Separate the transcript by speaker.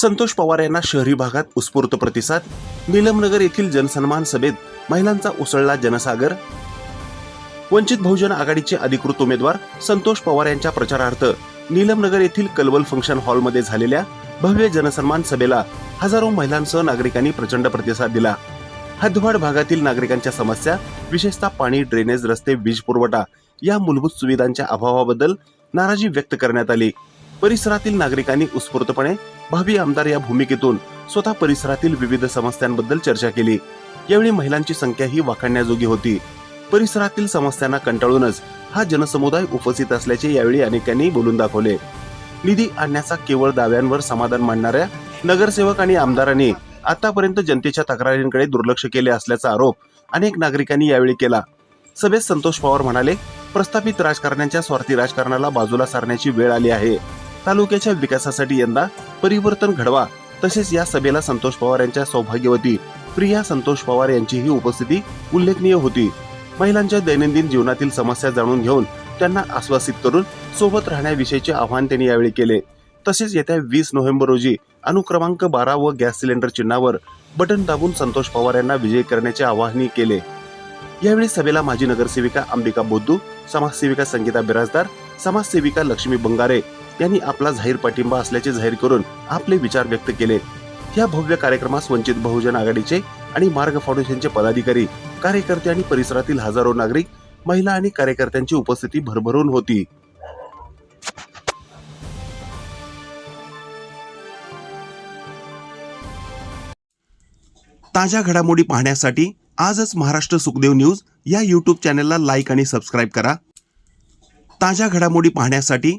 Speaker 1: संतोष पवार यांना शहरी भागात उत्स्फूर्त प्रतिसाद नीलमनगर येथील जनसन्मान सभेत महिलांचा उसळला जनसागर. वंचित बहुजन आघाडीचे अधिकृत उमेदवार संतोष पवार यांच्या प्रचारार्थ नीलमनगर येथील कलवल फंक्शन हॉलमध्ये झालेल्या भव्य जनसन्मान सभेला हजारो महिलांसह नागरिकांनी प्रचंड प्रतिसाद दिला. हद्दवाड भागातील नागरिकांच्या समस्या विशेषतः पाणी ड्रेनेज रस्ते वीज पुरवठा या मूलभूत सुविधांच्या अभावाबद्दल नाराजी व्यक्त करण्यात आली. परिसरातील नागरिकांनी उत्स्फूर्तपणे भावी आमदार या भूमिकेतून स्वतः परिसरातील विविध समस्यांबद्दल चर्चा केली. यावेळी महिलांची संख्या ही वाखाणण्याजोगी होती. परिसरातील समस्यांना कंटाळूनच हा जनसमुदाय उपस्थित असल्याचे यावेळी अनेकांनी बोलून दाखवले. निधी आणण्याचा केवळ दाव्यांवर समाधान मांडणाऱ्या नगरसेवक आणि आमदारांनी आतापर्यंत जनतेच्या तक्रारींकडे दुर्लक्ष केले असल्याचा आरोप अनेक नागरिकांनी यावेळी केला. सभेत संतोष पवार म्हणाले प्रस्थापित राजकारण्यांच्या स्वार्थी राजकारणाला बाजूला सारण्याची वेळ आली आहे. तालुक्याच्या विकासासाठी यंदा परिवर्तन घडवा. तसेच या सभेला संतोष पवार यांच्या सौभाग्यवती प्रिया संतोष पवार यांचीही उपस्थिती उल्लेखनीय होती. महिलांच्या दैनंदिन जीवनातील समस्या जाणून घेऊन त्यांना आश्वासित करून सोबत राहण्याविषयीचे आवाहन त्यांनी यावेळी केले. तसेच येत्या वीस नोव्हेंबर रोजी अनुक्रमांक बारा व गॅस सिलेंडर चिन्हावर बटन दाबून संतोष पवार यांना विजयी करण्याचे आवाहनही केले. यावेळी सभेला माजी नगरसेविका अंबिका बोद्दू समाजसेविका संगीता बिराजदार समाजसेविका लक्ष्मी बंगारे यांनी आपला जाहीर पाठिंबा असल्याचे जाहीर करून आपले विचार व्यक्त केले. या भव्य कार्यक्रमास वंचित बहुजन आघाडीचे आणि मार्ग फाउंडेशनचे पदाधिकारी कार्यकर्ते आणि परिसरातील हजारो नागरिक महिला आणि कार्यकर्त्यांची उपस्थिती भरभरून होती. ताज्या घडामोडी पाहण्यासाठी आजच महाराष्ट्र सुखदेव न्यूज या यूट्यूब चॅनलला लाईक आणि सबस्क्राईब करा. ताज्या घडामोडी पाहण्यासाठी